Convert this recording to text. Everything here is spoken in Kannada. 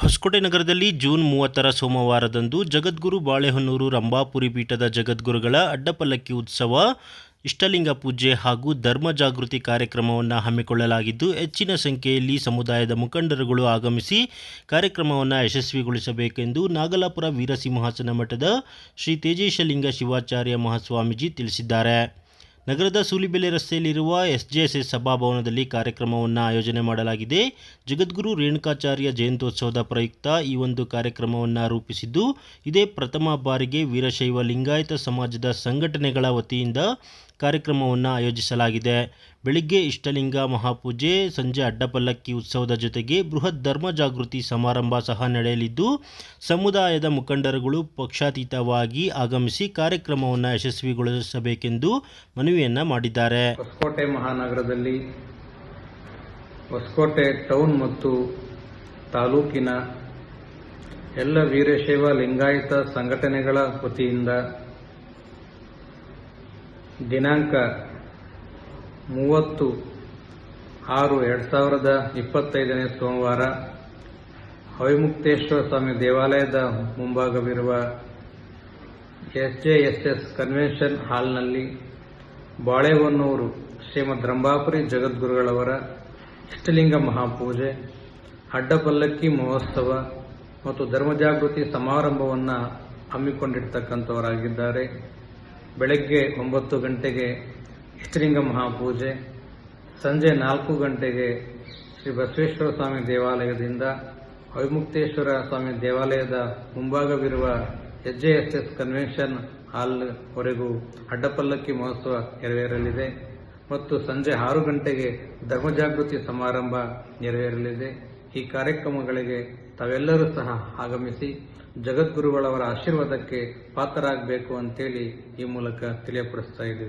ಹೊಸಕೋಟೆ ನಗರದಲ್ಲಿ ಜೂನ್ ಮೂವತ್ತರ ಸೋಮವಾರದಂದು ಜಗದ್ಗುರು ಬಾಳೆಹೊನ್ನೂರು ರಂಭಾಪುರಿ ಪೀಠದ ಜಗದ್ಗುರುಗಳ ಅಡ್ಡಪಲ್ಲಕ್ಕಿ ಉತ್ಸವ, ಇಷ್ಟಲಿಂಗ ಪೂಜೆ ಹಾಗೂ ಧರ್ಮ ಜಾಗೃತಿ ಕಾರ್ಯಕ್ರಮವನ್ನು ಹಮ್ಮಿಕೊಳ್ಳಲಾಗಿದ್ದು, ಹೆಚ್ಚಿನ ಸಂಖ್ಯೆಯಲ್ಲಿ ಸಮುದಾಯದ ಮುಖಂಡರುಗಳು ಆಗಮಿಸಿ ಕಾರ್ಯಕ್ರಮವನ್ನು ಯಶಸ್ವಿಗೊಳಿಸಬೇಕೆಂದು ನಾಗಲಾಪುರ ವೀರಸಿಂಹಾಸನ ಮಠದ ಶ್ರೀ ತೇಜೇಶಲಿಂಗ ಶಿವಾಚಾರ್ಯ ಮಹಾಸ್ವಾಮೀಜಿ ತಿಳಿಸಿದ್ದಾರೆ. ನಗರದ ಸೂಲಿಬೆಲೆ ರಸ್ತೆಯಲ್ಲಿರುವ ಎಸ್ಜೆಎಸ್ಎಸ್ ಸಭಾಭವನದಲ್ಲಿ ಕಾರ್ಯಕ್ರಮವನ್ನು ಆಯೋಜನೆ ಮಾಡಲಾಗಿದೆ. ಜಗದ್ಗುರು ರೇಣುಕಾಚಾರ್ಯ ಜಯಂತ್ಯೋತ್ಸವದ ಪ್ರಯುಕ್ತ ಈ ಒಂದು ಕಾರ್ಯಕ್ರಮವನ್ನು ರೂಪಿಸಿದ್ದು, ಇದೇ ಪ್ರಥಮ ಬಾರಿಗೆ ವೀರಶೈವ ಲಿಂಗಾಯತ ಸಮಾಜದ ಸಂಘಟನೆಗಳ ವತಿಯಿಂದ ಕಾರ್ಯಕ್ರಮವನ್ನು ಆಯೋಜಿಸಲಾಗಿದೆ. ಬೆಳಿಗ್ಗೆ ಇಷ್ಟಲಿಂಗ ಮಹಾಪೂಜೆ, ಸಂಜೆ ಅಡ್ಡಪಲ್ಲಕ್ಕಿ ಉತ್ಸವದ ಜೊತೆಗೆ ಬೃಹತ್ ಧರ್ಮ ಜಾಗೃತಿ ಸಮಾರಂಭ ಸಹ ನಡೆಯಲಿದ್ದು, ಸಮುದಾಯದ ಮುಖಂಡರುಗಳು ಪಕ್ಷಾತೀತವಾಗಿ ಆಗಮಿಸಿ ಕಾರ್ಯಕ್ರಮವನ್ನು ಯಶಸ್ವಿಗೊಳಿಸಬೇಕೆಂದು ಮನವಿಯನ್ನು ಮಾಡಿದ್ದಾರೆ. ಹೊಸಕೋಟೆ ಮಹಾನಗರದಲ್ಲಿ ಹೊಸಕೋಟೆ ಟೌನ್ ಮತ್ತು ತಾಲೂಕಿನ ಎಲ್ಲ ವೀರಶೈವ ಲಿಂಗಾಯತ ಸಂಘಟನೆಗಳ ವತಿಯಿಂದ ದಿನಾಂಕ ಮೂವತ್ತು ಆರು ಎರಡು ಸಾವಿರದ ಇಪ್ಪತ್ತೈದನೇ ಸೋಮವಾರ, ಹವಿಮುಕ್ತೇಶ್ವರ ಸ್ವಾಮಿ ದೇವಾಲಯದ ಮುಂಭಾಗವಿರುವ ಎಸ್ಜೆಎಸ್ಎಸ್ ಕನ್ವೆನ್ಷನ್ ಹಾಲ್ನಲ್ಲಿ ಬಾಳೆಹೊನ್ನೂರು ಶ್ರೀಮದ್ ರಂಭಾಪುರಿ ಜಗದ್ಗುರುಗಳವರ ಇಷ್ಟಲಿಂಗ ಮಹಾಪೂಜೆ, ಅಡ್ಡಪಲ್ಲಕ್ಕಿ ಮಹೋತ್ಸವ ಮತ್ತು ಧರ್ಮ ಜಾಗೃತಿ ಸಮಾರಂಭವನ್ನು ಹಮ್ಮಿಕೊಂಡಿರ್ತಕ್ಕಂಥವರಾಗಿದ್ದಾರೆ. ಬೆಳಗ್ಗೆ ಒಂಬತ್ತು ಗಂಟೆಗೆ ಇಷ್ಟಲಿಂಗ ಮಹಾಪೂಜೆ, ಸಂಜೆ ನಾಲ್ಕು ಗಂಟೆಗೆ ಶ್ರೀ ಬಸವೇಶ್ವರ ಸ್ವಾಮಿ ದೇವಾಲಯದಿಂದ ಅವಿಮುಕ್ತೇಶ್ವರ ಸ್ವಾಮಿ ದೇವಾಲಯದ ಮುಂಭಾಗವಿರುವ ಎಸ್ ಕನ್ವೆನ್ಷನ್ ಹಾಲ್ವರೆಗೂ ಅಡ್ಡಪಲ್ಲಕ್ಕಿ ಮಹೋತ್ಸವ ನೆರವೇರಲಿದೆ ಮತ್ತು ಸಂಜೆ ಆರು ಗಂಟೆಗೆ ಧರ್ಮಜಾಗೃತಿ ಸಮಾರಂಭ ನೆರವೇರಲಿದೆ. ಈ ಕಾರ್ಯಕ್ರಮಗಳಿಗೆ ತಾವೆಲ್ಲರೂ ಸಹ ಆಗಮಿಸಿ ಜಗದ್ಗುರುಗಳವರ ಆಶೀರ್ವಾದಕ್ಕೆ ಪಾತ್ರರಾಗಬೇಕು ಅಂತೇಳಿ ಈ ಮೂಲಕ ತಿಳಿಯಪಡಿಸ್ತಾ ಇದ್ದೀವಿ.